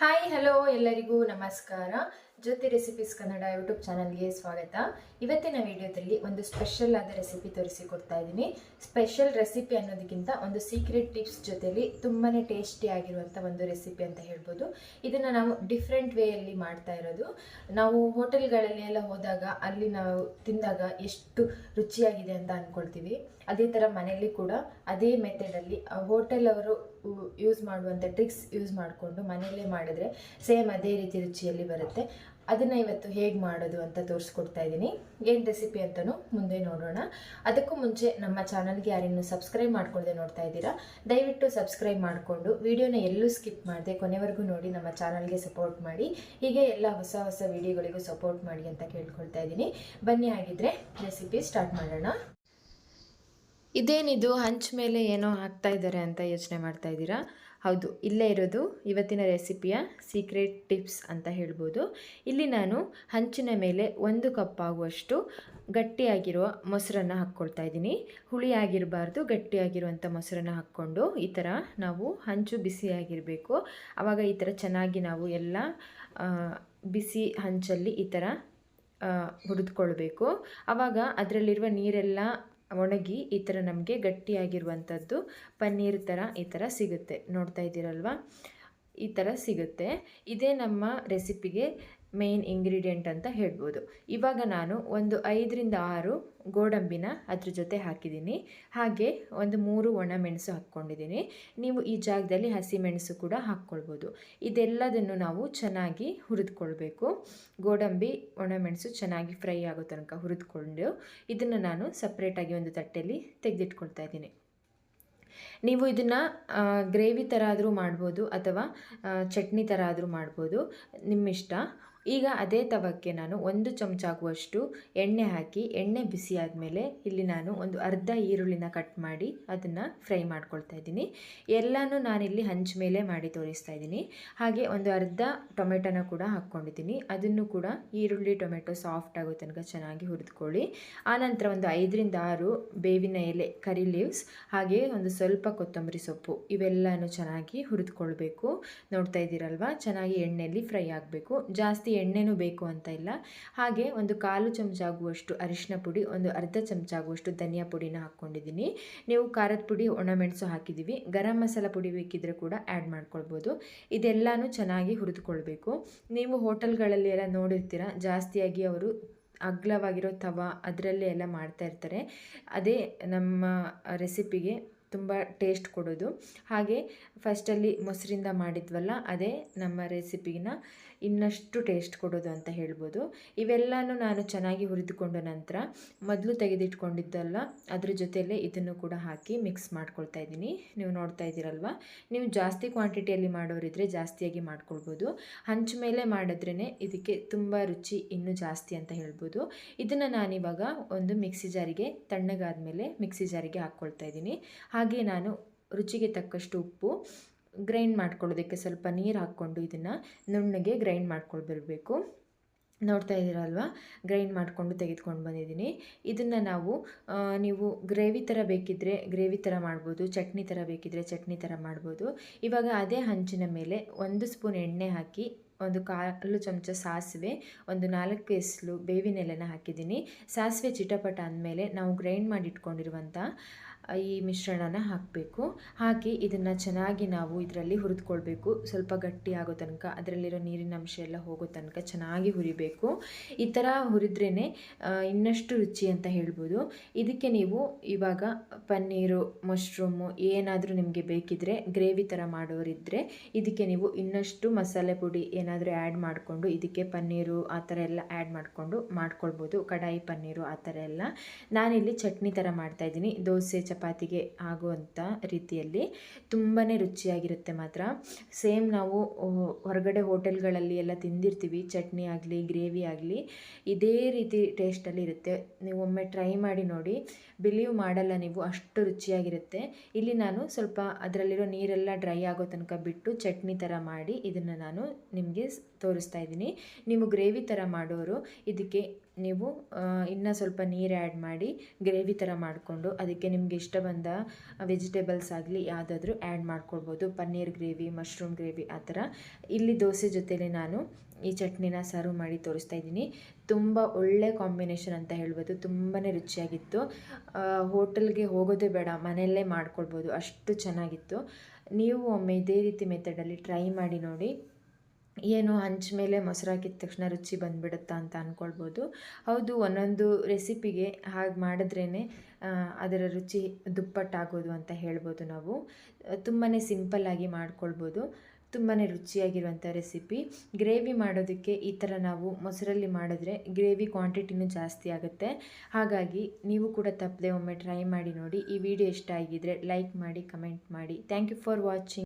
Hi hello ಎಲ್ಲರಿಗೂ ನಮಸ್ಕಾರ. ಜ್ಯೋತಿ recipes Kannada YouTube ಚಾನಲ್ಗೆ ಸ್ವಾಗತ. ಇವತ್ತಿನ ವಿಡಿಯೋದಲ್ಲಿ ಒಂದು ಸ್ಪೆಷಲ್ ಆದ ರೆಸಿಪಿ ತೋರಿಸಿಕೊಡ್ತಾ ಇದ್ದೀನಿ. ಸ್ಪೆಷಲ್ ರೆಸಿಪಿ ಅನ್ನೋದಕ್ಕಿಂತ ಒಂದು ಸೀಕ್ರೆಟ್ ಟಿಪ್ಸ್ ಜೊತೆಯಲ್ಲಿ ತುಂಬಾ ಟೇಸ್ಟಿ ಆಗಿರುವಂಥ ಒಂದು ರೆಸಿಪಿ ಅಂತ ಹೇಳ್ಬೋದು. ಇದನ್ನು ನಾವು ಡಿಫ್ರೆಂಟ್ ವೇಯಲ್ಲಿ ಮಾಡ್ತಾ ಇರೋದು. ನಾವು ಹೋಟೆಲ್ಗಳಲ್ಲಿ ಎಲ್ಲ ಹೋದಾಗ ಅಲ್ಲಿ ನಾವು ತಿಂದಾಗ ಎಷ್ಟು ರುಚಿಯಾಗಿದೆ ಅಂತ ಅಂದ್ಕೊಳ್ತೀವಿ ಅದೇ ಥರ ಮನೆಯಲ್ಲಿ ಕೂಡ ಅದೇ ಮೆಥಡಲ್ಲಿ ಹೋಟೆಲ್ ಅವರು ಯೂಸ್ ಮಾಡುವಂಥ ಟ್ರಿಕ್ಸ್ ಯೂಸ್ ಮಾಡಿಕೊಂಡು ಮನೆಯಲ್ಲೇ ಮಾಡಿದ್ರೆ ಸೇಮ್ ಅದೇ ರೀತಿ ರುಚಿಯಲ್ಲಿ ಬರುತ್ತೆ. ಅದನ್ನು ಇವತ್ತು ಹೇಗೆ ಮಾಡೋದು ಅಂತ ತೋರಿಸ್ಕೊಡ್ತಾ ಇದ್ದೀನಿ. ಏನು ರೆಸಿಪಿ ಅಂತಲೂ ಮುಂದೆ ನೋಡೋಣ. ಅದಕ್ಕೂ ಮುಂಚೆ ನಮ್ಮ ಚಾನಲ್ಗೆ ಯಾರಿನ್ನೂ ಸಬ್ಸ್ಕ್ರೈಬ್ ಮಾಡ್ಕೊಳ್ಳದೆ ನೋಡ್ತಾ ಇದ್ದೀರಾ, ದಯವಿಟ್ಟು ಸಬ್ಸ್ಕ್ರೈಬ್ ಮಾಡಿಕೊಂಡು ವಿಡಿಯೋನ ಎಲ್ಲೂ ಸ್ಕಿಪ್ ಮಾಡದೆ ಕೊನೆವರೆಗೂ ನೋಡಿ ನಮ್ಮ ಚಾನಲ್ಗೆ ಸಪೋರ್ಟ್ ಮಾಡಿ. ಹೀಗೆ ಎಲ್ಲ ಹೊಸ ಹೊಸ ವಿಡಿಯೋಗಳಿಗೂ ಸಪೋರ್ಟ್ ಮಾಡಿ ಅಂತ ಕೇಳ್ಕೊಳ್ತಾ ಇದ್ದೀನಿ. ಬನ್ನಿ ಆಗಿದ್ರೆ ರೆಸಿಪಿ ಸ್ಟಾರ್ಟ್ ಮಾಡೋಣ. ಇದೇನಿದು ಹಂಚ್ ಮೇಲೆ ಏನೋ ಹಾಕ್ತಾ ಇದ್ದಾರೆ ಅಂತ ಯೋಚನೆ ಮಾಡ್ತಾ ಇದ್ದೀರಾ? ಹೌದು, ಇಲ್ಲೇ ಇರೋದು ಇವತ್ತಿನ ರೆಸಿಪಿಯ ಸೀಕ್ರೆಟ್ ಟಿಪ್ಸ್ ಅಂತ ಹೇಳ್ಬೋದು. ಇಲ್ಲಿ ನಾನು ಹಂಚಿನ ಮೇಲೆ ಒಂದು ಕಪ್ ಆಗುವಷ್ಟು ಗಟ್ಟಿಯಾಗಿರುವ ಮೊಸರನ್ನು ಹಾಕ್ಕೊಳ್ತಾ ಇದ್ದೀನಿ. ಹುಳಿ ಆಗಿರಬಾರ್ದು ಗಟ್ಟಿಯಾಗಿರುವಂಥ ಮೊಸರನ್ನು ಹಾಕ್ಕೊಂಡು ಈ ಥರ ನಾವು ಹಂಚು ಬಿಸಿಯಾಗಿರಬೇಕು. ಆವಾಗ ಈ ಥರ ಚೆನ್ನಾಗಿ ನಾವು ಎಲ್ಲ ಬಿಸಿ ಹಂಚಲ್ಲಿ ಈ ಥರ ಹುರಿದುಕೊಳ್ಬೇಕು. ಆವಾಗ ಅದರಲ್ಲಿರುವ ನೀರೆಲ್ಲ ಒಣಗಿ ಈ ಥರ ನಮಗೆ ಗಟ್ಟಿಯಾಗಿರುವಂಥದ್ದು ಪನ್ನೀರ್ ಥರ ಈ ಥರ ಸಿಗುತ್ತೆ. ನೋಡ್ತಾ ಇದ್ದೀರಲ್ವ? ಈ ಥರ ಸಿಗುತ್ತೆ. ಇದೇ ನಮ್ಮ ರೆಸಿಪಿಗೆ ಮೇನ್ ಇಂಗ್ರೀಡಿಯೆಂಟ್ ಅಂತ ಹೇಳ್ಬೋದು. ಇವಾಗ ನಾನು ಒಂದು ಐದರಿಂದ ಆರು ಗೋಡಂಬಿನ ಅದ್ರ ಜೊತೆ ಹಾಕಿದ್ದೀನಿ. ಹಾಗೆ ಒಂದು ಮೂರು ಒಣಮೆಣಸು ಹಾಕ್ಕೊಂಡಿದ್ದೀನಿ. ನೀವು ಈ ಜಾಗದಲ್ಲಿ ಹಸಿಮೆಣಸು ಕೂಡ ಹಾಕ್ಕೊಳ್ಬೋದು. ಇದೆಲ್ಲದನ್ನು ನಾವು ಚೆನ್ನಾಗಿ ಹುರಿದುಕೊಳ್ಬೇಕು. ಗೋಡಂಬಿ, ಒಣಮೆಣಸು ಚೆನ್ನಾಗಿ ಫ್ರೈ ಆಗೋ ತನಕ ಹುರಿದುಕೊಂಡು ಇದನ್ನು ನಾನು ಸಪ್ರೇಟಾಗಿ ಒಂದು ತಟ್ಟೆಯಲ್ಲಿ ತೆಗೆದಿಟ್ಕೊಳ್ತಾ ಇದ್ದೀನಿ. ನೀವು ಇದನ್ನು ಗ್ರೇವಿ ಥರ ಆದರೂ ಮಾಡ್ಬೋದು ಅಥವಾ ಚಟ್ನಿ ಥರ ಆದರೂ ಮಾಡ್ಬೋದು. ನಿಮ್ಮಿಷ್ಟ. ಈಗ ಅದೇ ತವಕ್ಕೆ ನಾನು ಒಂದು ಚಮಚ ಆಗುವಷ್ಟು ಎಣ್ಣೆ ಹಾಕಿ, ಎಣ್ಣೆ ಬಿಸಿ ಆದಮೇಲೆ ಇಲ್ಲಿ ನಾನು ಒಂದು ಅರ್ಧ ಈರುಳ್ಳಿನ ಕಟ್ ಮಾಡಿ ಅದನ್ನು ಫ್ರೈ ಮಾಡ್ಕೊಳ್ತಾ ಇದ್ದೀನಿ. ಎಲ್ಲನೂ ನಾನಿಲ್ಲಿ ಹಂಚ ಮೇಲೆ ಮಾಡಿ ತೋರಿಸ್ತಾ ಇದ್ದೀನಿ. ಹಾಗೆ ಒಂದು ಅರ್ಧ ಟೊಮೆಟೊನ ಕೂಡ ಹಾಕ್ಕೊಂಡಿದ್ದೀನಿ. ಅದನ್ನು ಕೂಡ ಈರುಳ್ಳಿ, ಟೊಮೆಟೊ ಸಾಫ್ಟ್ ಆಗೋ ತನಕ ಚೆನ್ನಾಗಿ ಹುರಿದುಕೊಳ್ಳಿ. ಆನಂತರ ಒಂದು ಐದರಿಂದ ಆರು ಬೇವಿನ ಎಲೆ ಕರಿ ಲೀವ್ಸ್ ಹಾಗೆ ಒಂದು ಸ್ವಲ್ಪ ಕೊತ್ತಂಬರಿ ಸೊಪ್ಪು, ಇವೆಲ್ಲನೂ ಚೆನ್ನಾಗಿ ಹುರಿದುಕೊಳ್ಬೇಕು. ನೋಡ್ತಾ ಇದ್ದೀರಲ್ವ? ಚೆನ್ನಾಗಿ ಎಣ್ಣೆಯಲ್ಲಿ ಫ್ರೈ ಆಗಬೇಕು. ಜಾಸ್ತಿ ಎಣ್ಣೆನೂ ಬೇಕು ಅಂತ ಇಲ್ಲ. ಹಾಗೆ ಒಂದು ಕಾಲು ಚಮಚ ಆಗುವಷ್ಟು ಅರಿಶಿನ ಪುಡಿ, ಒಂದು ಅರ್ಧ ಚಮಚ ಆಗುವಷ್ಟು ಧನಿಯಾ ಪುಡಿನ ಹಾಕ್ಕೊಂಡಿದ್ದೀನಿ. ನೀವು ಖಾರದ ಪುಡಿ ಒಣಮೆಣಸು ಹಾಕಿದ್ದೀವಿ. ಗರಂ ಮಸಾಲ ಪುಡಿ ಬೇಕಿದ್ರೆ ಕೂಡ ಆ್ಯಡ್ ಮಾಡ್ಕೊಳ್ಬೋದು. ಇದೆಲ್ಲನೂ ಚೆನ್ನಾಗಿ ಹುರಿದುಕೊಳ್ಬೇಕು. ನೀವು ಹೋಟೆಲ್ಗಳಲ್ಲಿ ಎಲ್ಲ ನೋಡಿರ್ತೀರ, ಜಾಸ್ತಿಯಾಗಿ ಅವರು ಅಗ್ಲವಾಗಿರೋ ತವ ಅದರಲ್ಲೇ ಎಲ್ಲ ಮಾಡ್ತಾ ಇರ್ತಾರೆ. ಅದೇ ನಮ್ಮ ರೆಸಿಪಿಗೆ ತುಂಬ ಟೇಸ್ಟ್ ಕೊಡೋದು. ಹಾಗೆ ಫಸ್ಟಲ್ಲಿ ಮೊಸರಿಂದ ಮಾಡಿದ್ವಲ್ಲ, ಅದೇ ನಮ್ಮ ರೆಸಿಪಿನ ಇನ್ನಷ್ಟು ಟೇಸ್ಟ್ ಕೊಡೋದು ಅಂತ ಹೇಳ್ಬೋದು. ಇವೆಲ್ಲನೂ ನಾನು ಚೆನ್ನಾಗಿ ಹುರಿದುಕೊಂಡ ನಂತರ ಮೊದಲು ತೆಗೆದಿಟ್ಕೊಂಡಿದ್ದಲ್ಲ, ಅದ್ರ ಜೊತೆಯಲ್ಲೇ ಇದನ್ನು ಕೂಡ ಹಾಕಿ ಮಿಕ್ಸ್ ಮಾಡ್ಕೊಳ್ತಾ ಇದ್ದೀನಿ. ನೀವು ನೋಡ್ತಾ ಇದ್ದೀರಲ್ವ? ನೀವು ಜಾಸ್ತಿ ಕ್ವಾಂಟಿಟಿಯಲ್ಲಿ ಮಾಡೋರಿದ್ರೆ ಜಾಸ್ತಿಯಾಗಿ ಮಾಡ್ಕೊಳ್ಬೋದು. ಹಂಚ ಮೇಲೆ ಮಾಡಿದ್ರೇ ಇದಕ್ಕೆ ತುಂಬ ರುಚಿ ಇನ್ನೂ ಜಾಸ್ತಿ ಅಂತ ಹೇಳ್ಬೋದು. ಇದನ್ನು ನಾನಿವಾಗ ಒಂದು ಮಿಕ್ಸಿ ಜಾರಿಗೆ, ತಣ್ಣಗಾದ್ಮೇಲೆ ಮಿಕ್ಸಿ ಜಾರಿಗೆ ಹಾಕ್ಕೊಳ್ತಾ ಇದ್ದೀನಿ. ಹಾಗೆ ನಾನು ರುಚಿಗೆ ತಕ್ಕಷ್ಟು ಉಪ್ಪು ಗ್ರೈಂಡ್ ಮಾಡ್ಕೊಳ್ಳೋದಕ್ಕೆ ಸ್ವಲ್ಪ ನೀರು ಹಾಕ್ಕೊಂಡು ಇದನ್ನು ನುಣ್ಣಗೆ ಗ್ರೈಂಡ್ ಮಾಡ್ಕೊಳ್ಬಿರಬೇಕು ನೋಡ್ತಾ ಇದ್ದೀರಲ್ವ ಗ್ರೈಂಡ್ ಮಾಡಿಕೊಂಡು ತೆಗೆದುಕೊಂಡು ಬಂದಿದ್ದೀನಿ. ಇದನ್ನು ನಾವು ನೀವು ಗ್ರೇವಿ ಥರ ಬೇಕಿದ್ದರೆ ಗ್ರೇವಿ ಥರ ಮಾಡ್ಬೋದು, ಚಟ್ನಿ ಥರ ಬೇಕಿದ್ದರೆ ಚಟ್ನಿ ಥರ ಮಾಡ್ಬೋದು. ಇವಾಗ ಅದೇ ಹಂಚಿನ ಮೇಲೆ ಒಂದು ಸ್ಪೂನ್ ಎಣ್ಣೆ ಹಾಕಿ ಒಂದು ಕಾಲು ಚಮಚ ಸಾಸಿವೆ, ಒಂದು ನಾಲ್ಕು ಎಸ್ಲು ಬೇವಿನೆಲೆನ ಹಾಕಿದ್ದೀನಿ. ಸಾಸಿವೆ ಚಿಟಪಟ ಅಂದಮೇಲೆ ನಾವು ಗ್ರೈಂಡ್ ಮಾಡಿ ಇಟ್ಕೊಂಡಿರುವಂಥ ಈ ಮಿಶ್ರಣನ ಹಾಕಬೇಕು. ಹಾಕಿ ಇದನ್ನು ಚೆನ್ನಾಗಿ ನಾವು ಇದರಲ್ಲಿ ಹುರಿದುಕೊಳ್ಬೇಕು. ಸ್ವಲ್ಪ ಗಟ್ಟಿ ಆಗೋ ತನಕ, ಅದರಲ್ಲಿರೋ ನೀರಿನ ಅಂಶ ಎಲ್ಲ ಹೋಗೋ ತನಕ ಚೆನ್ನಾಗಿ ಹುರಿಬೇಕು. ಈ ಥರ ಹುರಿದ್ರೇ ಇನ್ನಷ್ಟು ರುಚಿ ಅಂತ ಹೇಳ್ಬೋದು. ಇದಕ್ಕೆ ನೀವು ಇವಾಗ ಪನ್ನೀರು, ಮಶ್ರೂಮು ಏನಾದರೂ ನಿಮಗೆ ಬೇಕಿದ್ದರೆ ಗ್ರೇವಿ ಥರ ಮಾಡೋರಿದ್ದರೆ ಇದಕ್ಕೆ ನೀವು ಇನ್ನಷ್ಟು ಮಸಾಲೆ ಪುಡಿ ಏನಾದರೂ ಆ್ಯಡ್ ಮಾಡಿಕೊಂಡು ಇದಕ್ಕೆ ಪನ್ನೀರು ಆ ಥರ ಎಲ್ಲ ಆ್ಯಡ್ ಮಾಡಿಕೊಂಡು ಮಾಡ್ಕೊಳ್ಬೋದು. ಕಡಾಯಿ ಪನ್ನೀರು ಆ ಥರ ಎಲ್ಲ. ನಾನಿಲ್ಲಿ ಚಟ್ನಿ ಥರ ಮಾಡ್ತಾಯಿದ್ದೀನಿ ದೋಸೆ ಚಪಾತಿಗೆ ಆಗುವಂಥ ರೀತಿಯಲ್ಲಿ ತುಂಬಾ ರುಚಿಯಾಗಿರುತ್ತೆ ಮಾತ್ರ. ಸೇಮ್ ನಾವು ಹೊರಗಡೆ ಹೋಟೆಲ್ಗಳಲ್ಲಿ ಎಲ್ಲ ತಿಂದಿರ್ತೀವಿ. ಚಟ್ನಿ ಆಗಲಿ, ಗ್ರೇವಿ ಆಗಲಿ, ಇದೇ ರೀತಿ ಟೇಸ್ಟಲ್ಲಿ ಇರುತ್ತೆ. ನೀವು ಒಮ್ಮೆ ಟ್ರೈ ಮಾಡಿ ನೋಡಿ. ಬಿಲೀವ್ ಮಾಡಲ್ಲ ನೀವು, ಅಷ್ಟು ರುಚಿಯಾಗಿರುತ್ತೆ. ಇಲ್ಲಿ ನಾನು ಸ್ವಲ್ಪ ಅದರಲ್ಲಿರೋ ನೀರೆಲ್ಲ ಡ್ರೈ ಆಗೋ ತನಕ ಬಿಟ್ಟು ಚಟ್ನಿ ಥರ ಮಾಡಿ ಇದನ್ನು ನಾನು ನಿಮಗೆ ತೋರಿಸ್ತಾ ಇದ್ದೀನಿ. ನೀವು ಗ್ರೇವಿ ಥರ ಮಾಡೋರು, ಇದಕ್ಕೆ ನೀವು ಇನ್ನೂ ಸ್ವಲ್ಪ ನೀರು ಆ್ಯಡ್ ಮಾಡಿ ಗ್ರೇವಿ ಥರ ಮಾಡಿಕೊಂಡು ಅದಕ್ಕೆ ನಿಮಗೆ ಇಷ್ಟ ಬಂದ ವೆಜಿಟೇಬಲ್ಸ್ ಆಗಲಿ ಯಾವುದಾದ್ರೂ ಆ್ಯಡ್ ಮಾಡ್ಕೊಳ್ಬೋದು. ಪನ್ನೀರ್ ಗ್ರೇವಿ ಮಶ್ರೂಮ್ ಗ್ರೇವಿ ಆ ಥರ ಇಲ್ಲಿ ದೋಸೆ ಜೊತೆಲಿ ನಾನು ಈ ಚಟ್ನಿನ ಸರ್ವ್ ಮಾಡಿ ತೋರಿಸ್ತಾ ಇದ್ದೀನಿ. ತುಂಬ ಒಳ್ಳೆ ಕಾಂಬಿನೇಷನ್ ಅಂತ ಹೇಳ್ಬೋದು. ತುಂಬಾ ರುಚಿಯಾಗಿತ್ತು. ಹೋಟೆಲ್ಗೆ ಹೋಗೋದೇ ಬೇಡ, ಮನೆಯಲ್ಲೇ ಮಾಡ್ಕೊಳ್ಬೋದು. ಅಷ್ಟು ಚೆನ್ನಾಗಿತ್ತು. ನೀವು ಒಮ್ಮೆ ಇದೇ ರೀತಿ ಮೆಥಡಲ್ಲಿ ಟ್ರೈ ಮಾಡಿ ನೋಡಿ. ಏನು ಹಂಚ ಮೇಲೆ ಮೊಸರು ಹಾಕಿದ ತಕ್ಷಣ ರುಚಿ ಬಂದುಬಿಡುತ್ತಾ ಅಂತ ಅಂದ್ಕೊಳ್ಬೋದು ಹೌದು, ಒಂದೊಂದು ರೆಸಿಪಿಗೆ ಹಾಗೆ ಮಾಡಿದ್ರೇ ಅದರ ರುಚಿ ದುಪ್ಪಟ್ಟಾಗೋದು ಅಂತ ಹೇಳ್ಬೋದು ನಾವು. ತುಂಬಾ ಸಿಂಪಲ್ಲಾಗಿ ಮಾಡ್ಕೊಳ್ಬೋದು. ತುಂಬಾ ರುಚಿಯಾಗಿರುವಂಥ ರೆಸಿಪಿ. ಗ್ರೇವಿ ಮಾಡೋದಕ್ಕೆ ಈ ಥರ ನಾವು ಮೊಸರಲ್ಲಿ ಮಾಡಿದ್ರೆ ಗ್ರೇವಿ ಕ್ವಾಂಟಿಟಿನೂ ಜಾಸ್ತಿ ಆಗುತ್ತೆ. ಹಾಗಾಗಿ ನೀವು ಕೂಡ ತಪ್ಪದೆ ಒಮ್ಮೆ ಟ್ರೈ ಮಾಡಿ ನೋಡಿ. ಈ ವಿಡಿಯೋ ಇಷ್ಟ ಆಗಿದ್ದರೆ ಲೈಕ್ ಮಾಡಿ, ಕಮೆಂಟ್ ಮಾಡಿ. Thank you for watching.